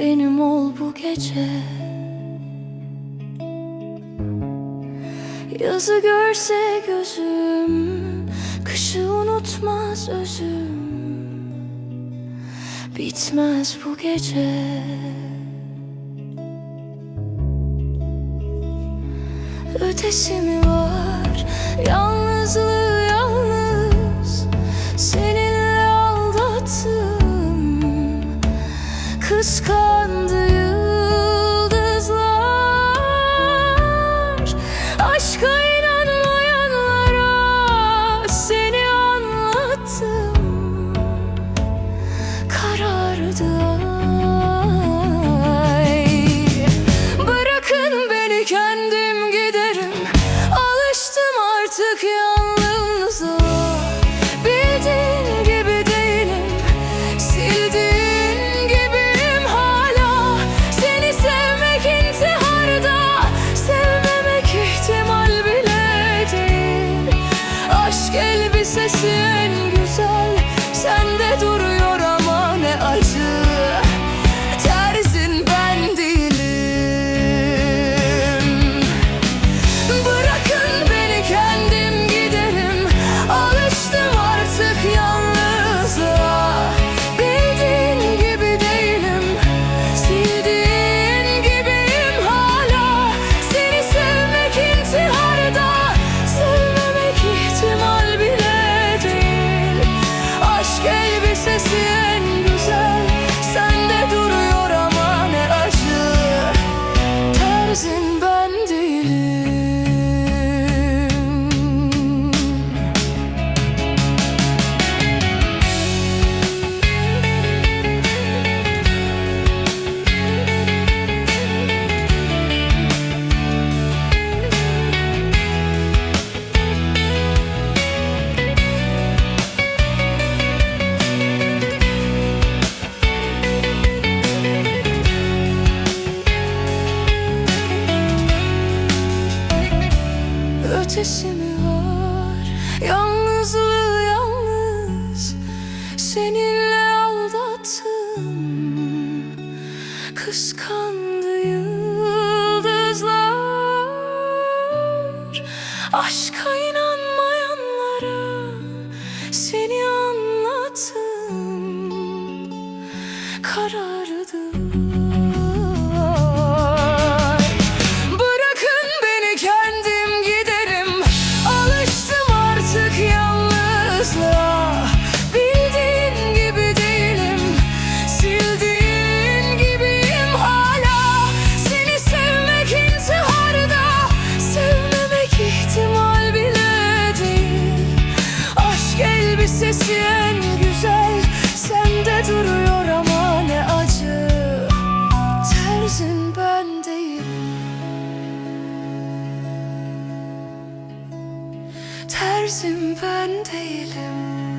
benim ol bu gece. Yazı görse gözüm Kışı unutmaz özüm. Bitmez bu gece. Ötesi mi var? Yalnız under dur ateşimi var? Yalnızlığı yalnız Seninle aldattım. Kıskan yalnızlığa. Bildiğin gibi değilim Sildiğin gibiyim hala. Seni sevmek intiharda Sevmemek ihtimal bile değil. Aşk elbisesi dersim ben değilim.